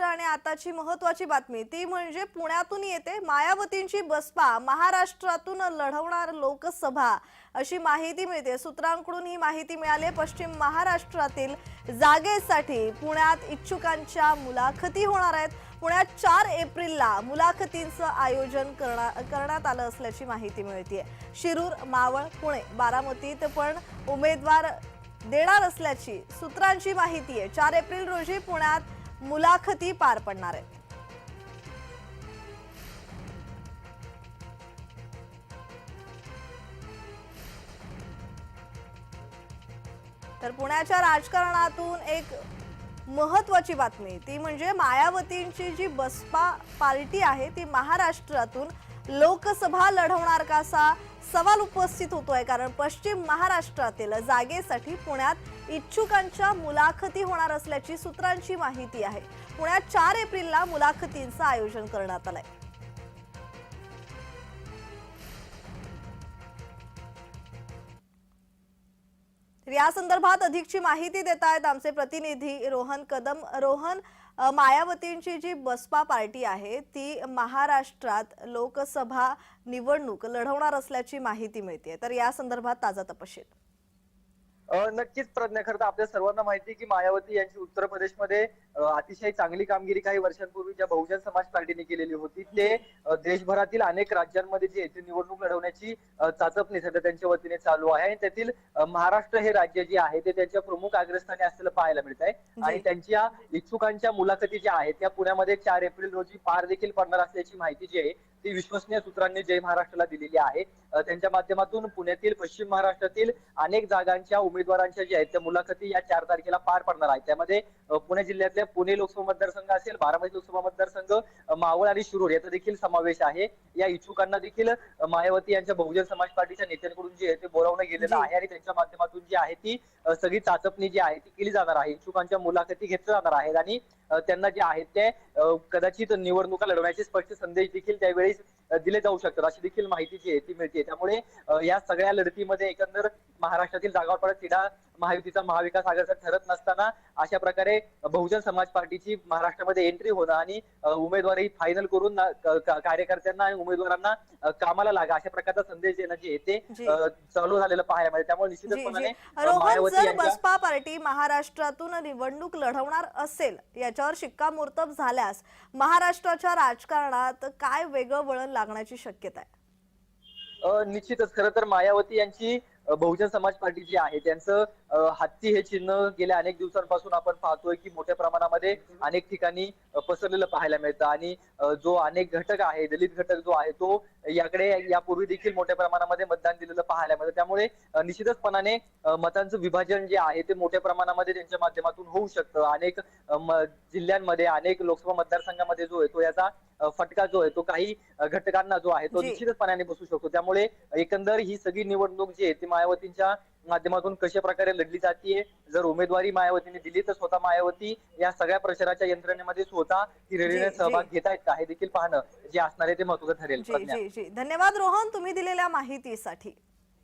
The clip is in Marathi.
आणि आताची महत्वाची बातमी. ती म्हणजे पुण्यातून येते मायावतींची बसपा. महाराष्ट्रातून लढवणार लोकसभा अशी माहिती मिळते. सूत्रांकडून ही माहिती मिळाली. आहे. पश्चिम महाराष्ट्रातील जागेसाठी पुण्यात इच्छुकांच्या मुलाखती होणार आहेत. पुण्यात चार एप्रिलला मुलाखतींचं आयोजन करणार करण्यात आलं असल्याची माहिती मिळते शिरूर मावळ पुणे बारामतीत पण उमेदवार देणार असल्याची सूत्रांची माहिती आहे चार एप्रिल रोजी पुण्यात मुलाखती पार पडणार आहेत. तर पुण्याच्या राजकारणातून एक महत्वाची बातमी ती म्हणजे मायावतींची जी बसपा पार्टी आहे ती महाराष्ट्रातून लोकसभा लढवणार का असा सवाल उपस्थित होतोय कारण पश्चिम महाराष्ट्रातील जागेसाठी पुण्यात इच्छुकांच्या मुलाखती होणार असल्याची सूत्रांची माहिती आहे. पुण्यात चार एप्रिलला मुलाखतींचं आयोजन करण्यात आलंय. या संदर्भात अधिकची माहिती देत आहेत आमचे प्रतिनिधी रोहन कदम रोहन मायावतींची जी बसपा पार्टी आहे ती महाराष्ट्रात लोकसभा निवडणूक लढवणार असल्याची माहिती मिळते तर या संदर्भात ताजा तपशील. नक्कीच प्रज्ञा खरं आपल्या सर्वांना माहिती की मायावती यांची उत्तर प्रदेशमध्ये अतिशय चांगली कामगिरी काही वर्षांपूर्वी ज्या बहुजन समाज पार्टीने केलेली होती ते देशभरातील अनेक राज्यांमध्ये जी निवडणूक लढवण्याची चाचपणी सध्या त्यांच्या वतीने चालू आहे आणि त्यातील महाराष्ट्र हे राज्य जे आहे ते त्यांच्या प्रमुख अग्रस्थानी असलेलं पाहायला मिळत आहे. आणि त्यांच्या इच्छुकांच्या मुलाखती ज्या आहेत त्या पुण्यामध्ये चार एप्रिल रोजी पार देखील पडणार असल्याची माहिती जी आहे ती विश्वसनीय सूत्रांनी जय महाराष्ट्राला दिलेली आहे. त्यांच्या माध्यमातून पुण्यातील पश्चिम महाराष्ट्रातील अनेक जागांच्या उमेदवारांच्या ज्या आहेत त्या मुलाखती या चार तारखेला पार पडणार आहेत. त्यामध्ये पुणे जिल्ह्यातल्या पुणे लोकसभा मतदारसंघ असेल बारामती लोकसभा मतदारसंघ मावळ आणि शिरूर याचा देखील समावेश आहे. या इच्छुकांना देखील मायावती यांच्या बहुजन समाज पार्टीच्या नेत्यांकडून जे आहे ते बोलावणं गेलेलं. आहे आणि त्यांच्या माध्यमातून जी आहे ती सगळी चाचपणी जी आहे ती केली जाणार आहे. इच्छुकांच्या मुलाखती घेतल्या जाणार आहेत आणि त्यांना जे आहेत ते कदाचित निवडणुका लढवण्याचे स्पष्ट संदेश देखील त्यावेळी दिले जाऊ शकतात. अशी देखील माहिती जी आहे ती मिळते. त्यामुळे या सगळ्या लढतीमध्ये एकंदर महाराष्ट्रातील जागावर पडत तिढा महायुतीचा महाविकास आघाडीचा ठरत नसताना अशा प्रकारे बहुजन समाज पार्टीची महाराष्ट्रामध्ये एंट्री होणं आणि उमेदवारी फायनल करून कार्यकर्त्यांना आणि उमेदवारांना कामाला लागा अशा प्रकारचा संदेश देणं जे आहे ते जी. अ, चालू झालेलं पाहायला मिळेल त्यामुळे निश्चितपणे जर बसपा पार्टी महाराष्ट्रातून निवडणूक लढवणार असेल याच्यावर शिक्कामोर्तब झाल्यास महाराष्ट्राच्या राजकारणात काय वेगळं वळण लागण्याची शक्यता आहे? निश्चितच. खरं तर मायावती यांची बहुजन समाज पार्टी जी आहे त्यांचं हत्ती हे चिन्ह गेल्या अनेक दिवसांपासून आपण पाहतोय की मोठ्या प्रमाणामध्ये अनेक ठिकाणी पसरलेलं पाहायला मिळतं. आणि जो अनेक घटक आहे दलित घटक जो आहे तो याकडे यापूर्वी देखील मोठ्या प्रमाणामध्ये मतदान दिलेलं पाहायला मिळतं. त्यामुळे निश्चितचपणाने मतांचं विभाजन जे आहे ते मोठ्या प्रमाणामध्ये त्यांच्या माध्यमातून होऊ शकतं. अनेक जिल्ह्यांमध्ये अनेक लोकसभा मतदारसंघामध्ये जो आहे तो याचा फटका जो आहे तो काही घटकांना जो आहे तो. निश्चितपणाने बसू शकतो. त्यामुळे एकंदर ही सगळी निवडणूक जी आहे ती मायावतींच्या माध्यमातून कशा प्रकारे लढली जातीये जर उमेदवारी मायावतीने दिली तर स्वतः मायावती या सगळ्या प्रचाराच्या यंत्रणेमध्ये स्वतः रॅलीने जी, सहभाग. घेत आहेत का हे देखील पाहणं जे असणार आहे ते महत्वाचं ठरेल. धन्यवाद रोहन तुम्ही दिलेल्या माहितीसाठी.